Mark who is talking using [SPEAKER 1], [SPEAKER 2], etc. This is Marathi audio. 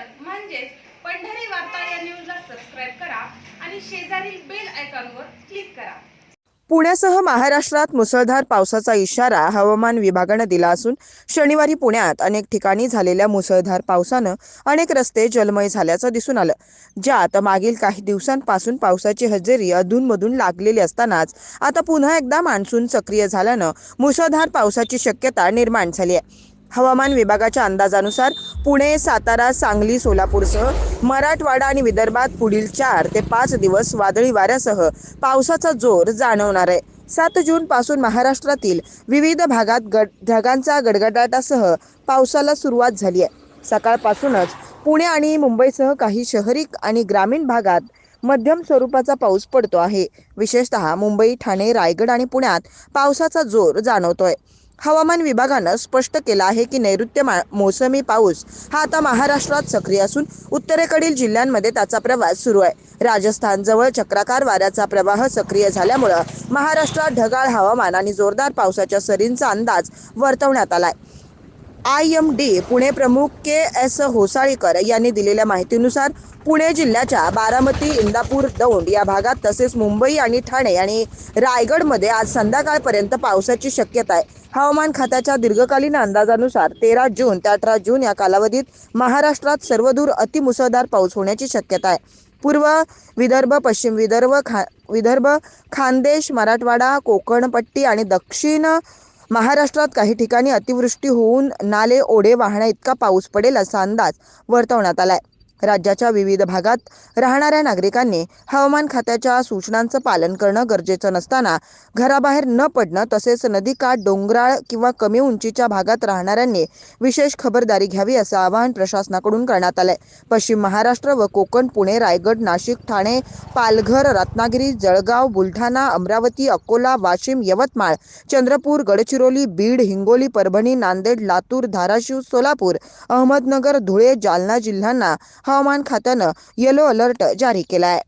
[SPEAKER 1] पी म्हणजेच पंढरी वार्ता या न्यूजला सबस्क्राईब करा आणि शेजारील बेल आयकॉनवर क्लिक करा.
[SPEAKER 2] पुण्यासह महाराष्ट्रात मुसळधार पावसाचा इशारा हवामान विभागानं दिला असून शनिवारी पुण्यात अनेक ठिकाणी झालेल्या मुसळधार पावसानं अनेक रस्ते जलमय झाल्याचं दिसून आलं. ज्यात मागील काही दिवसांपासून पावसाची हजेरी अधूनमधून लागलेली असतानाच आता पुन्हा एकदा मान्सून सक्रिय झाल्यानं मुसळधार पावसाची शक्यता निर्माण झाली आहे. हवामान विभागाच्या अंदाजानुसार पुणे सातारा सांगली सोलापूरसह मराठवाडा आणि विदर्भात पुढील चार ते पाच दिवस वादळी वाऱ्यासह पावसाचा जोर जाणवणार आहे. सात जून पासून महाराष्ट्रातील विविध भागात गड ढगांचा गडगडाटासह पावसाला सुरुवात झाली आहे. सकाळपासूनच पुणे आणि मुंबईसह काही शहरी आणि ग्रामीण भागात मध्यम स्वरूपाचा पाऊस पडतो आहे. विशेषतः मुंबई ठाणे रायगड आणि पुण्यात पावसाचा जोर जाणवतोय. हवामान विभागानं स्पष्ट केलं आहे की नैऋत्य मा- मोसमी पाऊस हा आता महाराष्ट्रात सक्रिय असून उत्तरेकडील जिल्ह्यांमध्ये त्याचा प्रवास सुरू आहे. राजस्थानजवळ चक्राकार वाऱ्याचा प्रवाह सक्रिय झाल्यामुळं महाराष्ट्रात ढगाळ हवामान आणि जोरदार पावसाच्या सरींचा अंदाज वर्तवण्यात आलाय. आय एम डी पुणे प्रमुख के एस होसाळीकर यांनी दिलेल्या माहितीनुसार पुणे जिल्ह्याच्या बारामती इंदापूर दौंड या भागात तसेच मुंबई आणि ठाणे आणि रायगडमध्ये आज संध्याकाळपर्यंत पावसाची शक्यता आहे. हवामान खात्याच्या दीर्घकालीन अंदाजानुसार तेरा जून ते अठरा जून या कालावधीत महाराष्ट्रात सर्वदूर अतिमुसळधार पाऊस होण्याची शक्यता आहे. पूर्व विदर्भ पश्चिम विदर्भ खा विदर्भ खानदेश मराठवाडा कोकणपट्टी आणि दक्षिण महाराष्ट्रात काही ठिकाणी अतिवृष्टी होऊन नाले ओढे वाहण्या इतका पाऊस पडेल असा अंदाज वर्तवण्यात आलाय. राज्याच्या विविध भागात राहणाऱ्या नागरिकांनी हवामान खात्याच्या सूचनांचं पालन करणं गरजेचं नसताना घराबाहेर न पडणं तसेच नदीकाठ डोंगराळ किंवा कमी उंचीच्या भागात राहणाऱ्यांनी विशेष खबरदारी घ्यावी असं आवाहन प्रशासनाकडून करण्यात आलंय. पश्चिम महाराष्ट्र व कोकण पुणे रायगड नाशिक ठाणे पालघर रत्नागिरी जळगाव बुलढाणा अमरावती अकोला वाशिम यवतमाळ चंद्रपूर गडचिरोली बीड हिंगोली परभणी नांदेड लातूर धाराशिव सोलापूर अहमदनगर धुळे जालना जिल्ह्यांना हवामान खात्यानं येलो अलर्ट जारी केला आहे